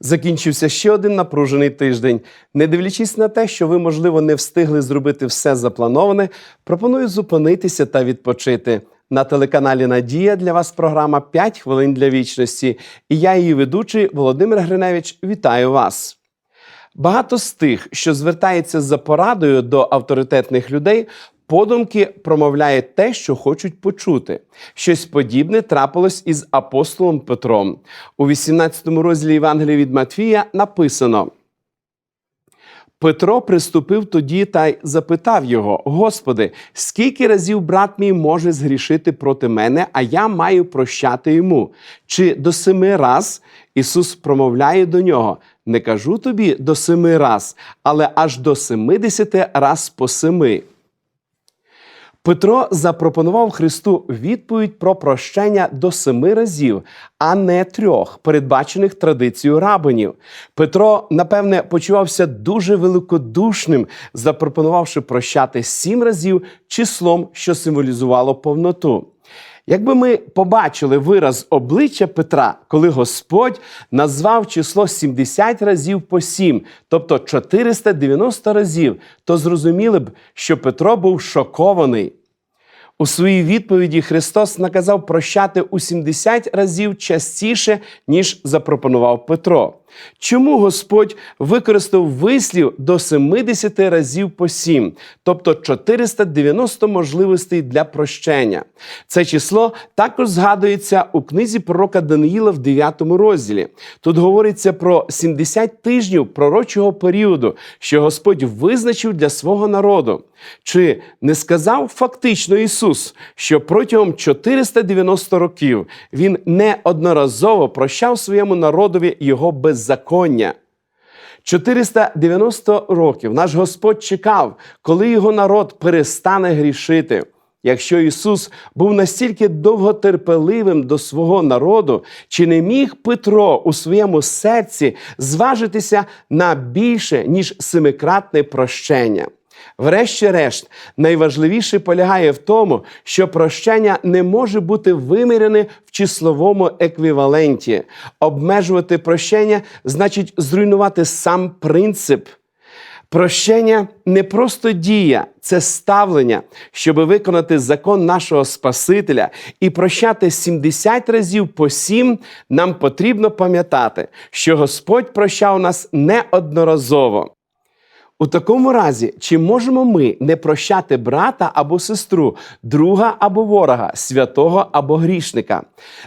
Закінчився ще один напружений тиждень. Не дивлячись на те, що ви, можливо, не встигли зробити все заплановане, пропоную зупинитися та відпочити. На телеканалі Надія для вас програма «5 хвилин для вічності. І я, її ведучий Володимир Гриневич, вітаю вас. Багато з тих, що звертається за порадою до авторитетних людей, подумки промовляє те, що хочуть почути. Щось подібне трапилось із апостолом Петром. У 18 розділі Євангелія від Матфія написано. Петро приступив тоді та й запитав його: Господи, скільки разів брат мій може згрішити проти мене, а я маю прощати йому? Чи до семи раз? Ісус промовляє до нього: Не кажу тобі до семи раз, але аж до семидесяти раз по семи. Петро запропонував Христу відповідь про прощення до семи разів, а не трьох, передбачених традицією рабинів. Петро, напевне, почувався дуже великодушним, запропонувавши прощати сім разів числом, що символізувало повноту. Якби ми побачили вираз обличчя Петра, коли Господь назвав число 70 разів по 7, тобто 490 разів, то зрозуміли б, що Петро був шокований. У своїй відповіді Христос наказав прощати у 70 разів частіше, ніж запропонував Петро. Чому Господь використав вислів до 70 разів по 7, тобто 490 можливостей для прощення? Це число також згадується у книзі пророка Даниїла в 9 розділі. Тут говориться про 70 тижнів пророчого періоду, що Господь визначив для свого народу. Чи не сказав фактично Ісус, що протягом 490 років Він неодноразово прощав своєму народові його беззаконня? 490 років наш Господь чекав, коли його народ перестане грішити. Якщо Ісус був настільки довготерпеливим до свого народу, чи не міг Петро у своєму серці зважитися на більше, ніж семикратне прощення? Врешті-решт, найважливіше полягає в тому, що прощення не може бути вимірене в числовому еквіваленті. Обмежувати прощення значить зруйнувати сам принцип. Прощення не просто дія, це ставлення, щоб виконати закон нашого Спасителя і прощати 70 разів по 7, нам потрібно пам'ятати, що Господь прощав нас неодноразово. У такому разі, чи можемо ми не прощати брата або сестру, друга або ворога, святого або грішника?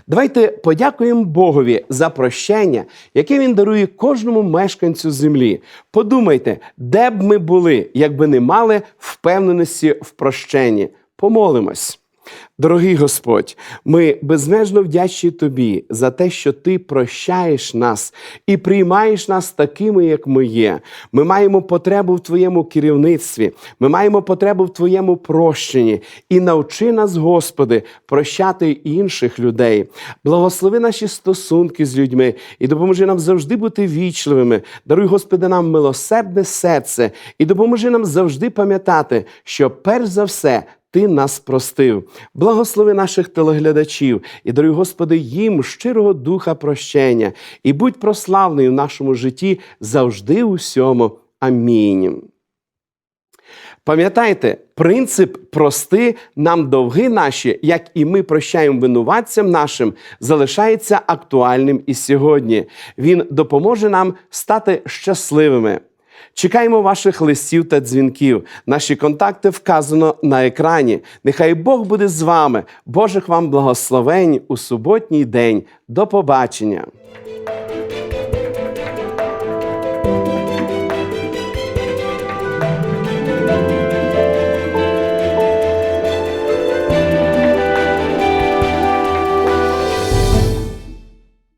Давайте подякуємо Богові за прощення, яке він дарує кожному мешканцю землі. Подумайте, де б ми були, якби не мали впевненості в прощенні. Помолимось. Дорогий Господь, ми безмежно вдячні Тобі за те, що Ти прощаєш нас і приймаєш нас такими, як ми є. Ми маємо потребу в Твоєму керівництві, ми маємо потребу в Твоєму прощенні. І навчи нас, Господи, прощати інших людей. Благослови наші стосунки з людьми і допоможи нам завжди бути вічливими. Даруй, Господи, нам милосердне серце і допоможи нам завжди пам'ятати, що перш за все. Ти нас простив. Благослови наших телеглядачів і даруй, Господи, їм щирого духа прощення і будь прославний в нашому житті завжди у всьому. Амінь. Пам'ятайте, принцип прости нам довги наші, як і ми прощаємо винуватцям нашим, залишається актуальним і сьогодні. Він допоможе нам стати щасливими. Чекаємо ваших листів та дзвінків. Наші контакти вказано на екрані. Нехай Бог буде з вами. Божих вам благословень у суботній день. До побачення!